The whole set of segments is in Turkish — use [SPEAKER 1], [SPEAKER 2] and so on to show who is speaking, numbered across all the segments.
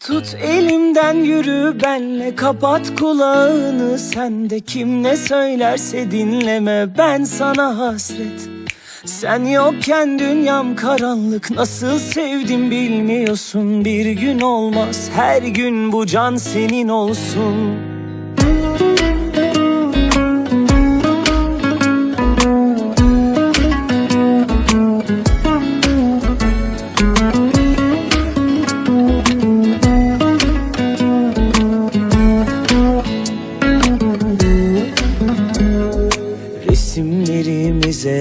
[SPEAKER 1] Tut elimden yürü benle kapat kulağını Sen de. Kim ne söylerse dinleme ben sana hasret. Sen yokken dünyam karanlık nasıl sevdim bilmiyorsun. Bir gün olmaz her gün bu can senin olsun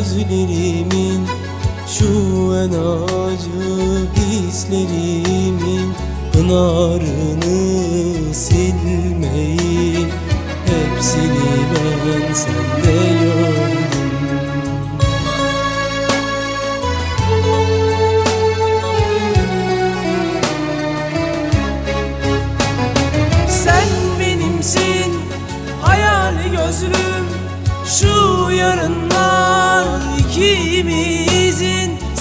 [SPEAKER 2] gözlerimin Şu en acı hislerimin Pınarını silmeyi Hepsini ben sende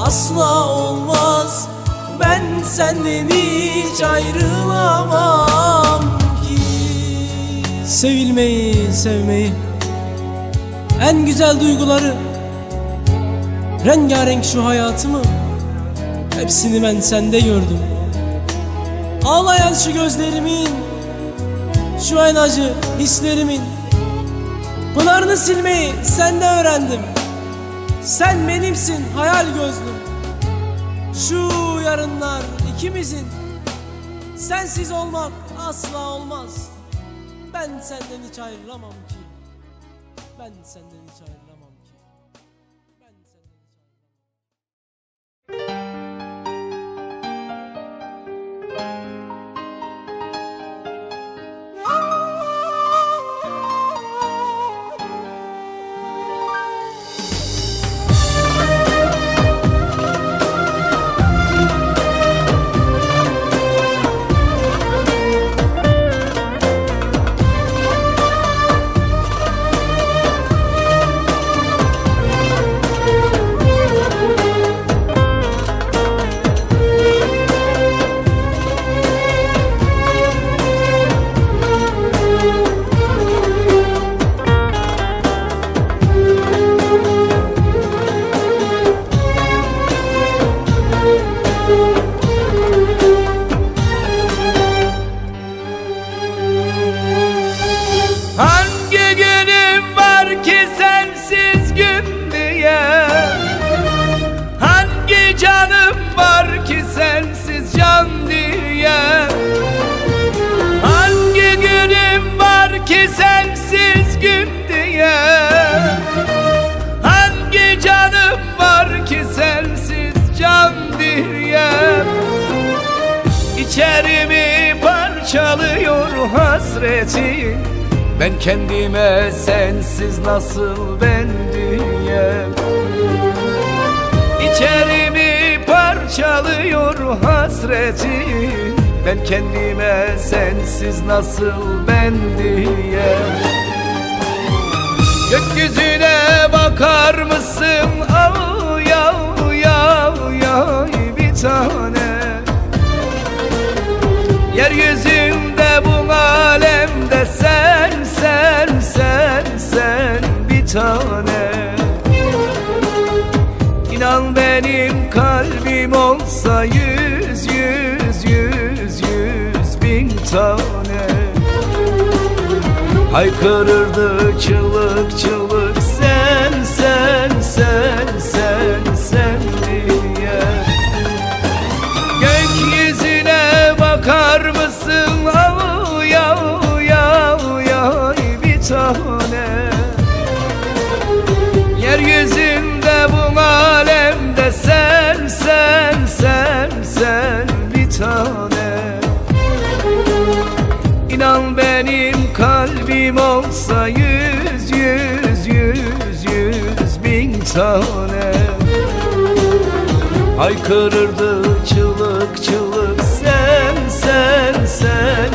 [SPEAKER 3] asla olmaz. Ben senden hiç ayrılamam ki. Sevilmeyi, sevmeyi En güzel duyguları Rengarenk şu hayatımı Hepsini ben sende gördüm. Ağlayan şu gözlerimin Şu en acı hislerimin Pınarını silmeyi sende öğrendim. Sen benimsin hayal gözlüm Şu yarınlar ikimizin. Sensiz olmak asla olmaz. Ben senden hiç ayrılamam ki. Ben senden hiç ayrılamam
[SPEAKER 4] gün diye. Hangi canım var ki sensiz can diye. İçerimi parçalıyor hasretin Ben kendime sensiz nasıl ben diyem İçerimi parçalıyor hasretin Ben kendime sensiz nasıl ben diyem Gökyüzüne bakar mısın? Haykırırdı çığlık çığlık kalbim olsa yüz yüz yüz yüz bin tane. Haykırırdı çığlık çığlık sen sen sen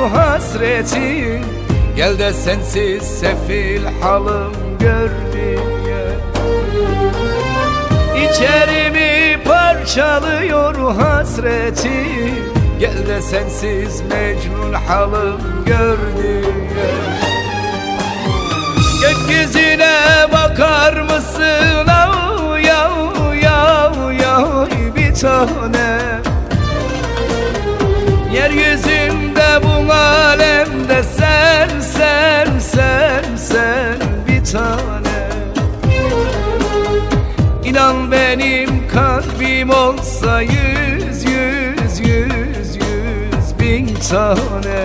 [SPEAKER 4] parçalıyor hasretin Gel de sensiz sefil halım gör diye İçerimi parçalıyor hasretin Gel de sensiz mecnun halım gör diye Gökyüzüne bakar mısın? Av yav yav yav bir tane. Yeryüzünde tane. İnan benim kalbim olsa yüz yüz yüz yüz bin tane.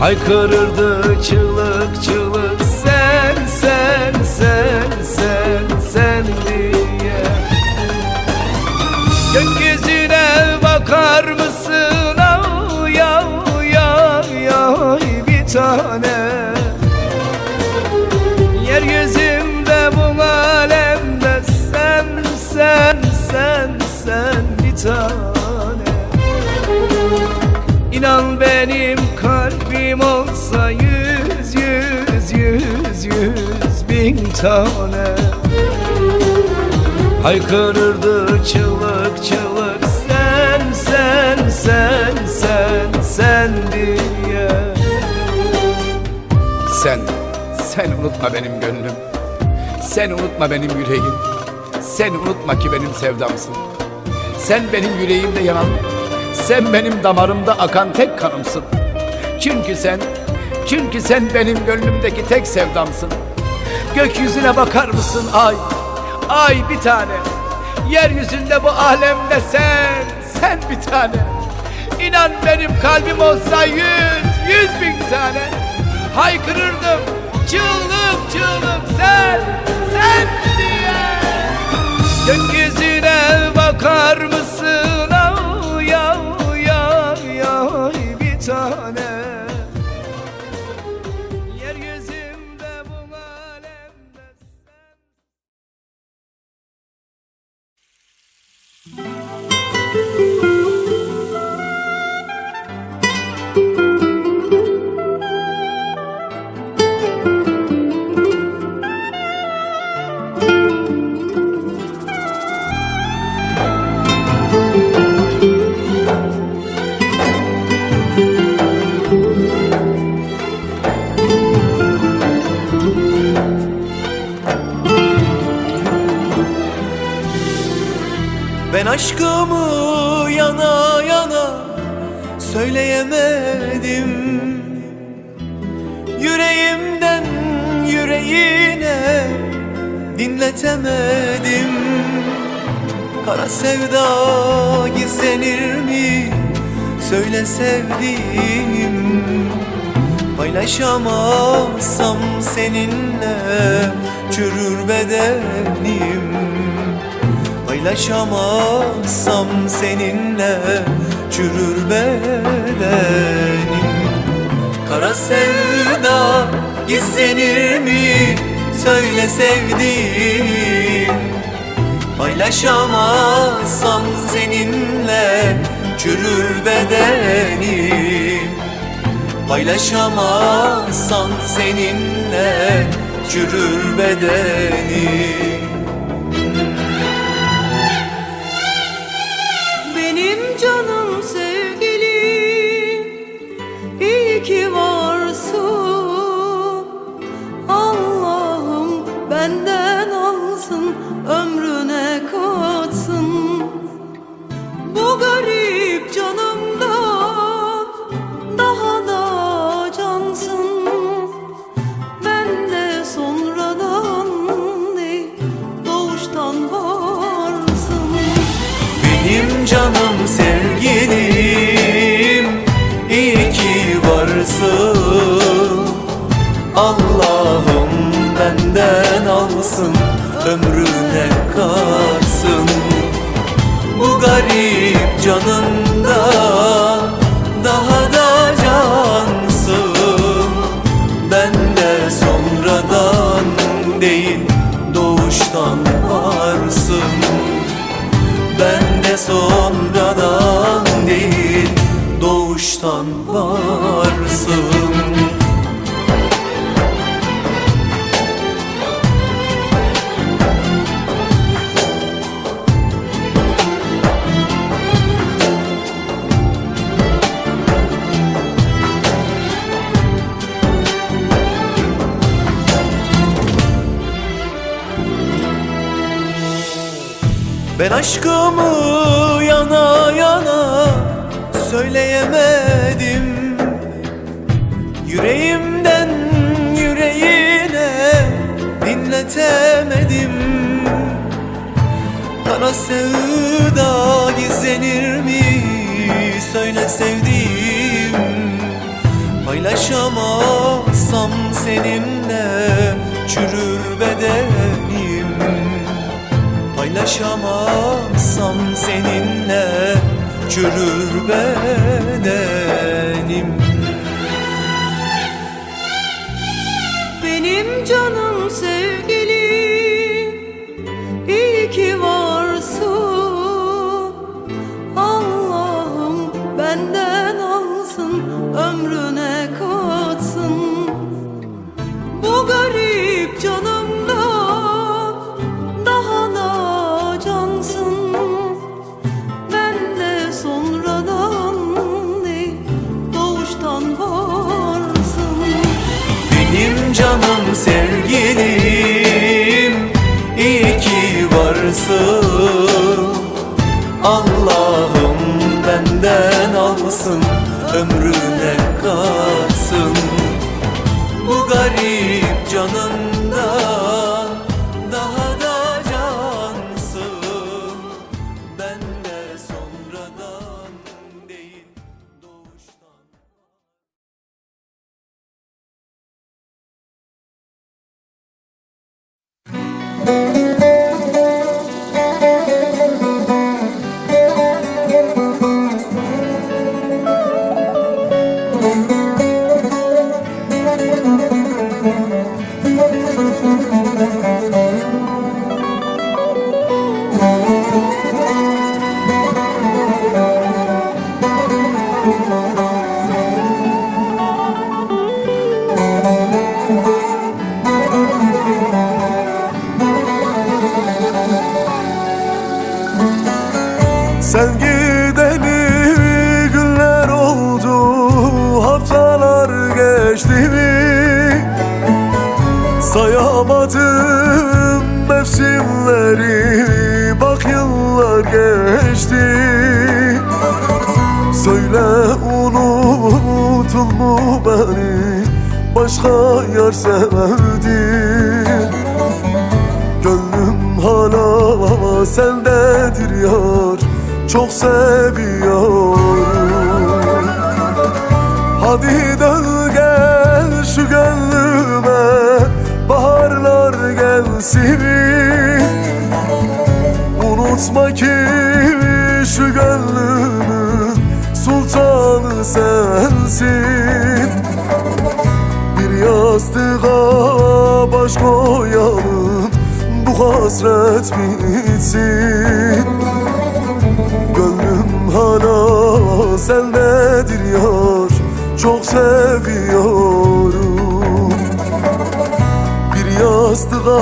[SPEAKER 4] Haykırırdı çığlık çığlık sen sen sen sen sen diye. Gökyüzüne bakar İnan benim kalbim olsa yüz yüz yüz yüz bin tane Haykırırdı çığlık çığlık sen sen sen sen sen diye
[SPEAKER 5] Sen, sen unutma benim gönlüm. Sen unutma benim yüreğim. Sen unutma ki benim sevdamsın. Sen benim yüreğimde yanan, sen benim damarımda akan tek kanımsın. Çünkü sen, çünkü sen benim gönlümdeki tek sevdamsın. Gökyüzüne bakar mısın ay, ay bir tane. Yeryüzünde bu alemde sen, sen bir tane. İnan benim kalbim olsa yüz, yüz bin tane. Haykırırdım çığlık
[SPEAKER 2] söyleyemedim. Yüreğimden yüreğine dinletemedim. Kara sevda gizlenir mi? Söyle sevdiğim. Paylaşamazsam seninle Çürür bedenim. Paylaşamazsam seninle çürür bedenim. Kara sevda gizlenir mi? Söyle sevdiğim. Paylaşamazsam seninle çürür bedenim. Paylaşamazsam seninle çürür bedenim. üretemedim Kara sevda gizlenir mi? Söyle sevdiğim. Paylaşamazsam seninle Çürür bedenim. Paylaşamazsam seninle Çürür bedenim.
[SPEAKER 6] Benim canım ömrüne
[SPEAKER 7] kadar Hadi dön gel şu gönlüme Baharlar gelsin. Unutma ki şu gönlümün sultanı sensin. Bir yastığa baş koyalım Bu hasret bitsin. Gönlüm hala sendedir Çok seviyorum. Bir yastığa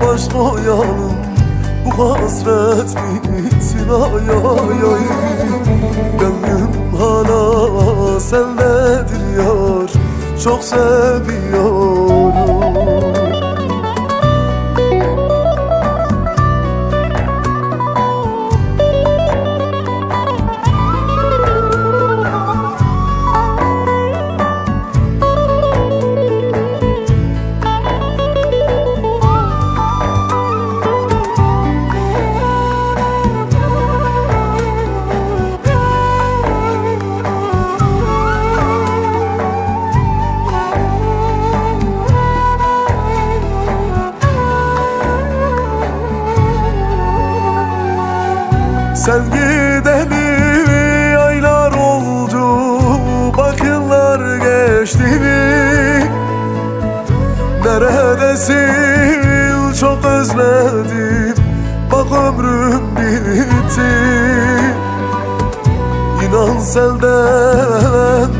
[SPEAKER 7] baş koyalım Bu hasret bitsin ay ay ay. Gönlüm hala sendedir yar Çok seviyorum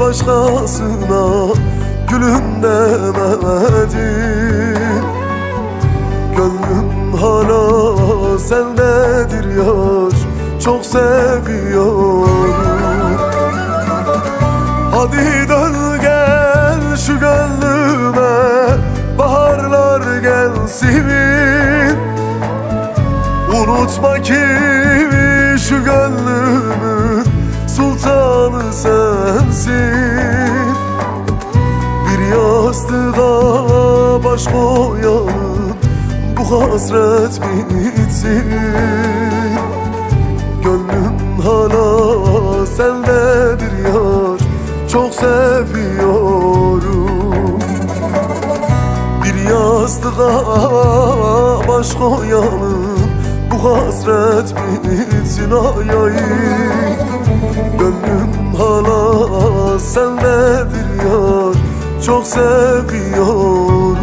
[SPEAKER 7] başkasına Gülüm demedim. Gönlüm hala sendedir yar Çok seviyorum. Hadi dön gel şu gönlüme Baharlar gelsin. Unutma ki şu gönlümün sultanı sensin. Bir yastığa baş koyalım Bu hasret bitsin Gönlüm hala sendedir yar Çok seviyorum. Bir yastığa baş koyalım Bu hasret bitsin ay ay Gönlüm hala sendedir yar. Çok seviyorum.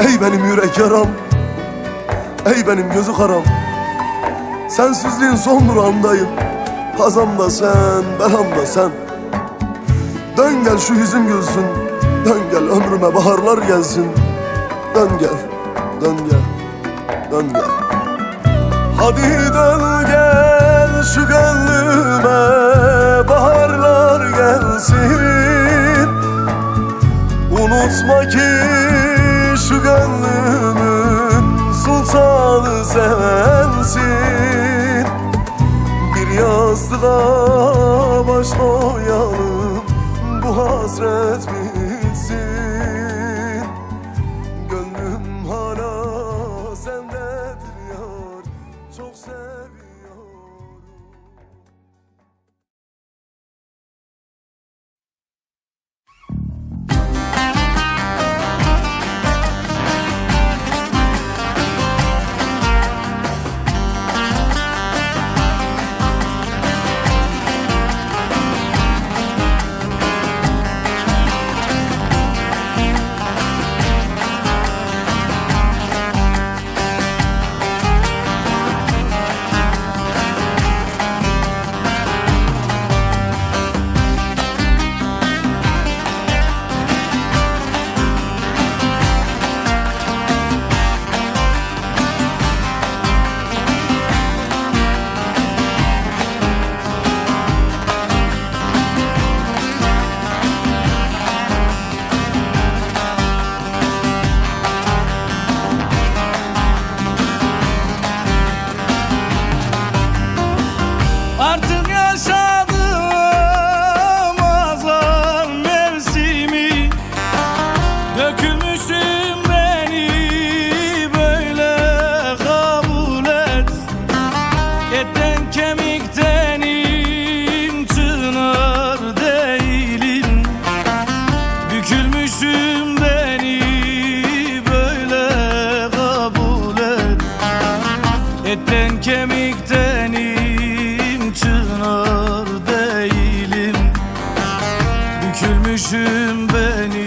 [SPEAKER 7] Ey benim yürek yaram. Ey benim gözü karam. Sensizliğin son durağındayım. Hazam da sen, belam da sen. Dön gel şu yüzüm gülsün. Dön gel ömrüme baharlar gelsin. Dön gel, dön gel, dön gel. Hadi dön gel şu gönlüme Baharlar gelsin. Unutma ki şu gönlümün sultanı sensin. Bir yastığa baş koyalım bu hasret bitsin
[SPEAKER 8] Dökülmüşüm beni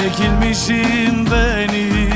[SPEAKER 8] Çekilmişim beni